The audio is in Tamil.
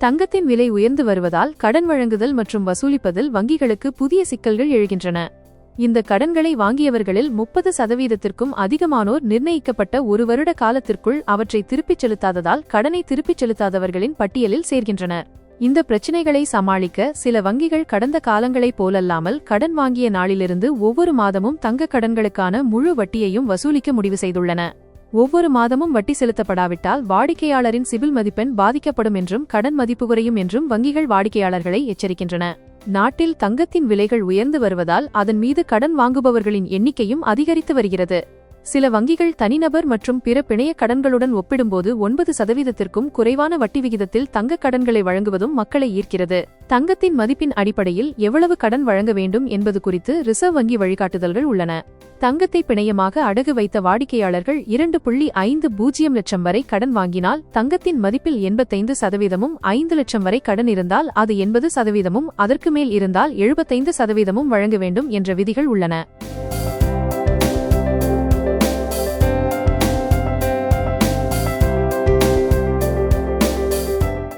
தங்கத்தின் விலை உயர்ந்து வருவதால் கடன் வழங்குதல் மற்றும் வசூலிப்பதில் வங்கிகளுக்கு புதிய சிக்கல்கள் எழுகின்றன. இந்த கடன்களை வாங்கியவர்களில் முப்பது சதவீதத்திற்கும் அதிகமானோர் நிர்ணயிக்கப்பட்ட ஒரு வருட காலத்திற்குள் அவற்றை திருப்பிச் செலுத்தாததால் கடனை திருப்பிச் செலுத்தாதவர்களின் பட்டியலில் சேர்கின்றனர் இந்த பிரச்சினைகளை சமாளிக்க சில வங்கிகள் கடந்த காலங்களைப் போலல்லாமல் கடன் வாங்கிய நாளிலிருந்து ஒவ்வொரு மாதமும் தங்க கடன்களுக்கான முழு வட்டியையும் வசூலிக்க முடிவு செய்துள்ளன. ஒவ்வொரு மாதமும் வட்டி செலுத்தப்படாவிட்டால் வாடிக்கையாளரின் சிவில் மதிப்பெண் பாதிக்கப்படும் என்றும் கடன் மதிப்பு குறையும் என்றும் வங்கிகள் வாடிக்கையாளர்களை எச்சரிக்கின்றன. நாட்டில் தங்கத்தின் விலைகள் உயர்ந்து வருவதால் அதன் மீது கடன் வாங்குபவர்களின் எண்ணிக்கையும் அதிகரித்து வருகிறது. சில வங்கிகள் தனிநபர் மற்றும் பிற பிணைய கடன்களுடன் ஒப்பிடும்போது ஒன்பது சதவீதத்திற்கும் குறைவான வட்டி விகிதத்தில் தங்க கடன்களை வழங்குவதும் மக்களை ஈர்க்கிறது. தங்கத்தின் மதிப்பின் அடிப்படையில் எவ்வளவு கடன் வழங்க வேண்டும் என்பது குறித்து ரிசர்வ் வங்கி வழிகாட்டுதல்கள் உள்ளன. தங்கத்தை பிணையமாக அடகு வைத்த வாடிக்கையாளர்கள் இரண்டு புள்ளி ஐந்து பூஜ்ஜியம் லட்சம் வரை கடன் வாங்கினால் தங்கத்தின் மதிப்பில் எண்பத்தைந்து சதவீதமும் ஐந்து லட்சம் வரை கடன் இருந்தால் அது எண்பது சதவீதமும் அதற்கு மேல் இருந்தால் எழுபத்தைந்து சதவீதமும் வழங்க வேண்டும் என்ற விதிகள் உள்ளன.